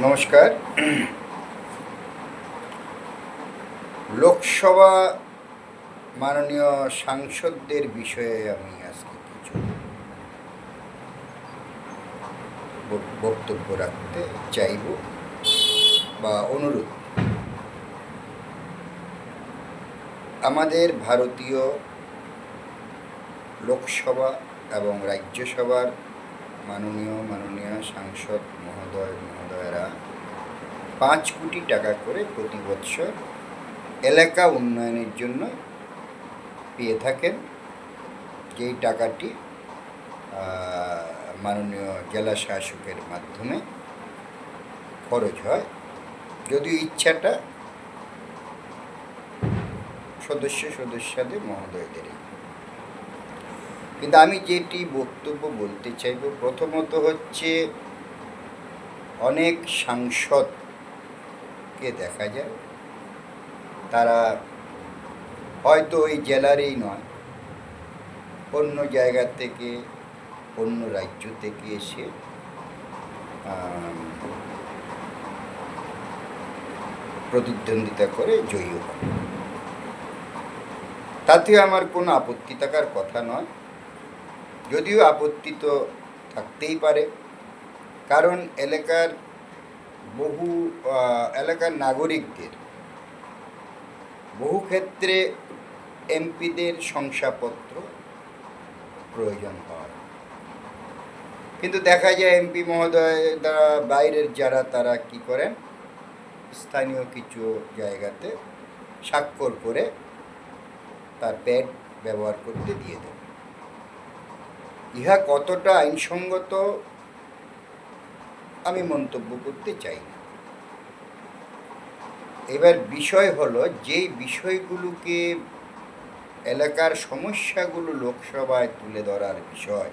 নমস্কার। লোকসভা মাননীয় সাংসদদের বিষয়ে আমি আজকে কিছু বক্তব্য রাখতে চাইব বা অনুরোধ। আমাদের ভারতীয় লোকসভা এবং রাজ্যসভার মাননীয় মাননীয় সাংসদ মহোদয়, মহোদয়রা, পাঁচ কোটি টাকা করে প্রতি বছর এলাকা উন্নয়নের জন্য পেয়ে থাকেন। যেই টাকাটি মাননীয় জেলা শাসকের মাধ্যমে খরচ হয়। যদিও ইচ্ছাটা সদস্য সদস্যদের, মহোদয়দেরই। কিন্তু আমি যেটি বক্তব্য বলতে চাইব, প্রথমত হচ্ছে অনেক সাংসদকে দেখা যায়, তারা হয়তো ওই জেলারই নয়, অন্য জায়গা থেকে, অন্য রাজ্য থেকে এসে প্রতিদ্বন্দ্বিতা করে জয়ী হয় তাতে আমার কোনো আপত্তি থাকার কথা নয়। যদিও আপত্তি তো থাকতেই পারে। কারণ এলাকার বহু এলাকার নাগরিকদের বহু ক্ষেত্রে এমপিদের শংসাপত্র প্রয়োজন হয়। কিন্তু দেখা যায় এমপি মহোদয় দ্বারা বাইরের যারা, তারা কি করেন? স্থানীয় কিছু জায়গাতে স্বাক্ষর করে তার প্যাড ব্যবহার করতে দিয়ে দেন। ইহা কতটা আইনসঙ্গত, আমি মন্তব্য করতে চাই না। এবার বিষয় হলো, যেই বিষয়গুলোকে এলাকার সমস্যাগুলো লোকসভায় তুলে ধরার বিষয়,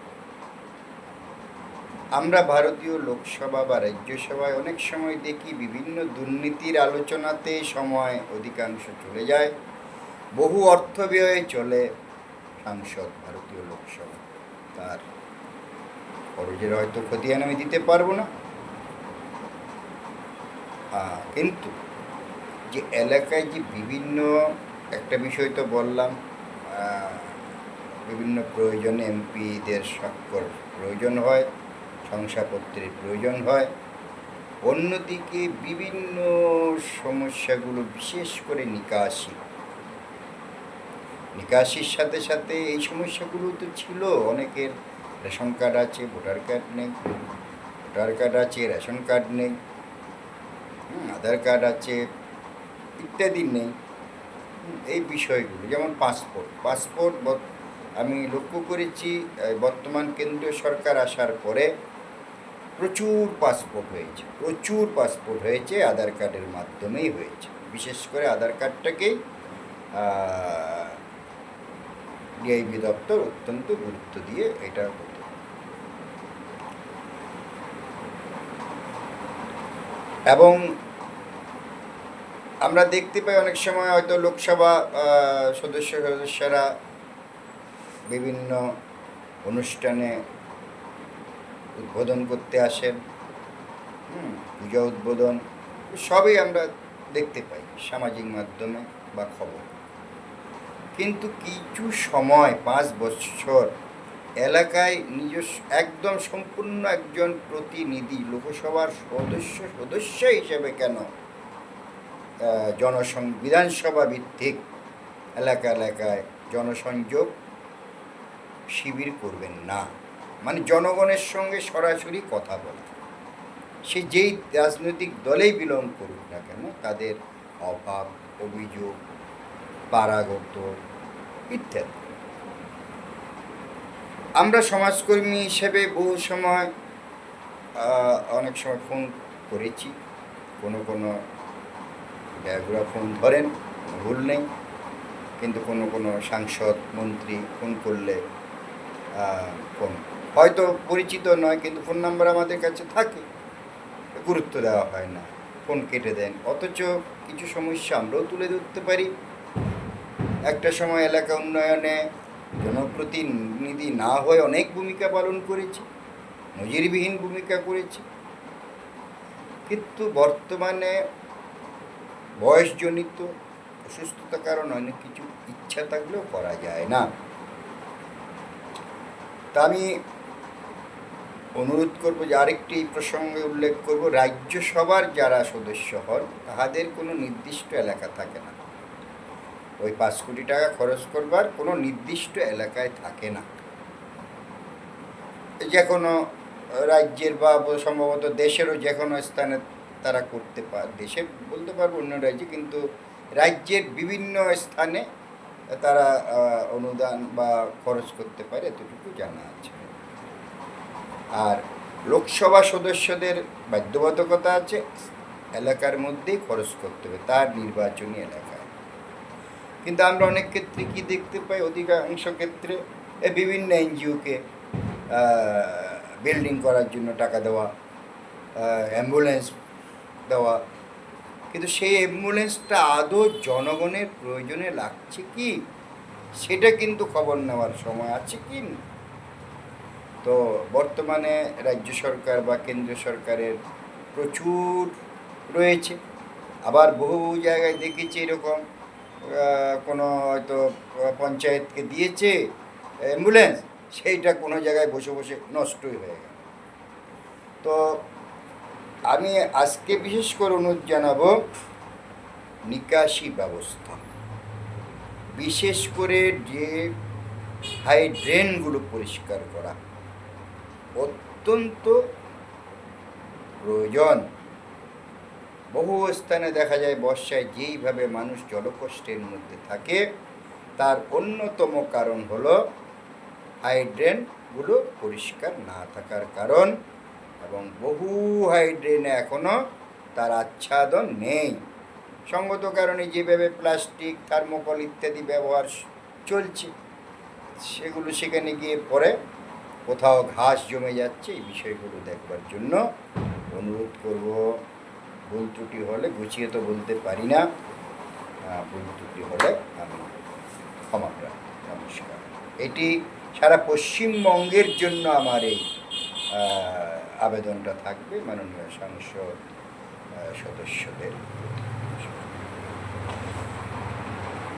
আমরা ভারতীয় লোকসভা বা রাজ্যসভায় অনেক সময় দেখি বিভিন্ন দুর্নীতির আলোচনাতে সময় অধিকাংশ চলে যায়, বহু অর্থ ব্যয়ে চলে সাংসদ ভারতীয় লোকসভা। তার খরচের হয়তো খতিয়ান আমি দিতে পারব না। কিন্তু যে এলাকায় যে বিভিন্ন, একটা বিষয় তো বললাম বিভিন্ন প্রয়োজনে এমপিদের স্বাক্ষর প্রয়োজন হয়, শংসাপত্রের প্রয়োজন হয়, অন্যদিকে বিভিন্ন সমস্যাগুলো বিশেষ করে নিকাশি নিকাশির সাথে সাথে এই সমস্যাগুলো তো ছিল। অনেকের রেশন কার্ড আছে, ভোটার কার্ড নেই, ভোটার কার্ড আছে, রেশন কার্ড নেই আধার কার্ড আছে, ইত্যাদি নেই। এই বিষয়গুলো, যেমন পাসপোর্ট। পাসপোর্ট আমি লক্ষ্য করেছি বর্তমান কেন্দ্রীয় সরকার আসার পরে প্রচুর পাসপোর্ট হয়েছে, প্রচুর পাসপোর্ট হয়েছে, আধার কার্ডের মাধ্যমেই হয়েছে। বিশেষ করে আধার কার্ডটাকেই ডিআইবি দপ্তর অত্যন্ত গুরুত্ব দিয়ে এটা হতো এবং আমরা দেখতে পাই অনেক সময় হয়তো লোকসভা সদস্য সদস্যরা বিভিন্ন অনুষ্ঠানে উদ্বোধন করতে আসেন পূজা উদ্বোধন, সবই আমরা দেখতে পাই সামাজিক মাধ্যমে বা খবর। কিন্তু কিছু সময়, পাঁচ বছর, এলাকায় নিজস্ব, একদম সম্পূর্ণ একজন প্রতিনিধি, লোকসভার সদস্য সদস্য হিসেবে কেন জনসং, বিধানসভা ভিত্তিক এলাকা এলাকায় জনসংযোগ শিবির করবেন না। মানে জনগণের সঙ্গে সরাসরি কথা বলা। সে যেই রাজনৈতিক দলেই বিলং করুক না কেন, তাদের অভাব, অভিযোগ, পারাগত ইত্যাদি। আমরা সমাজকর্মী হিসেবে বহু সময় অনেক সময় ফোন করেছি। কোনো কোনো ব্যয়গুলা ফোন ধরেন ভুল নেই। কিন্তু কোনো কোনো সাংসদ, মন্ত্রী ফোন করলে ফোন। হয়তো পরিচিত নয়, কিন্তু ফোন নাম্বার আমাদের কাছে থাকে। গুরুত্ব দেওয়া হয় না। ফোন কেটে দেন। অথচ কিছু সমস্যা আমরাও তুলে ধরতে পারি। একটা সময় এলাকা উন্নয়নে জনপ্রতিনিধি না হয়ে অনেক ভূমিকা পালন করেছি, নজিরবিহীন ভূমিকা করেছি। কিন্তু বর্তমানে বয়সজনিত অসুস্থতার কারণে অনেক কিছু ইচ্ছা থাকলেও করা যায় না। তা আমি অনুরোধ করব যে আরেকটি এই প্রসঙ্গে উল্লেখ করব, রাজ্যসভার যারা সদস্য হন, তাহাদের কোনো নির্দিষ্ট এলাকা থাকে না। ওই পাঁচ কোটি টাকা খরচ করবার কোনো নির্দিষ্ট এলাকায় থাকে না। যে কোনো রাজ্যের বা সম্ভবত দেশেরও যে কোনো স্থানে তারা করতে পারে দেশে বলতে পারব অন্য রাজ্যে, কিন্তু রাজ্যের বিভিন্ন স্থানে তারা অনুদান বা খরচ করতে পারে এতটুকু জানা আছে। আর লোকসভা সদস্যদের বাধ্যবাধকতা আছে, এলাকার মধ্যেই খরচ করতে হবে, তার নির্বাচনী এলাকায় কিন্তু আমরা অনেক ক্ষেত্রে কি দেখতে পাই? অধিকাংশ ক্ষেত্রে বিভিন্ন এনজিওকে বিল্ডিং করার জন্য টাকা দেওয়া অ্যাম্বুলেন্স দেওয়া। কিন্তু সেই অ্যাম্বুলেন্সটা আদৌ জনগণের প্রয়োজনে লাগছে কি? সেটা কিন্তু খবর নেওয়ার সময় আছে কি? তো বর্তমানে রাজ্য সরকার বা কেন্দ্র সরকারের প্রচুর রয়েছে। আবার বহু বহু জায়গায় দেখেছি এরকম কোনো হয়তো পঞ্চায়েতকে দিয়েছে, অ্যাম্বুলেন্স, সেইটা কোনো জায়গায় বসে বসে নষ্টই হয়ে গেল। তো আমি আজকে বিশেষ করে অনুরোধ জানাব, নিকাশি ব্যবস্থা। বিশেষ করে যে হাই ড্রেনগুলো পরিষ্কার করা অত্যন্ত প্রয়োজন। বহু স্থানে দেখা যায় বর্ষায় যেইভাবে মানুষ জলকষ্টের মধ্যে থাকে, তার অন্যতম কারণ হলো হাইড্রেনগুলো পরিষ্কার না থাকার কারণ এবং বহু হাইড্রেনে এখনও তার আচ্ছাদন নেই। সঙ্গত কারণে যেভাবে প্লাস্টিক, থার্মোকল ইত্যাদি ব্যবহার চলছে, সেগুলো সেখানে গিয়ে পরে কোথাও ঘাস জমে যাচ্ছে, এই বিষয়গুলো দেখবার জন্য অনুরোধ করব। ভুল ত্রুটি হলে গুছিয়ে তো বলতে পারি না। ভুল ত্রুটি হলে আমি ক্ষমা নমস্কার। এটি সারা পশ্চিমবঙ্গের জন্য আমার এই আবেদনটা থাকবে মাননীয় সাংসদ সদস্যদের।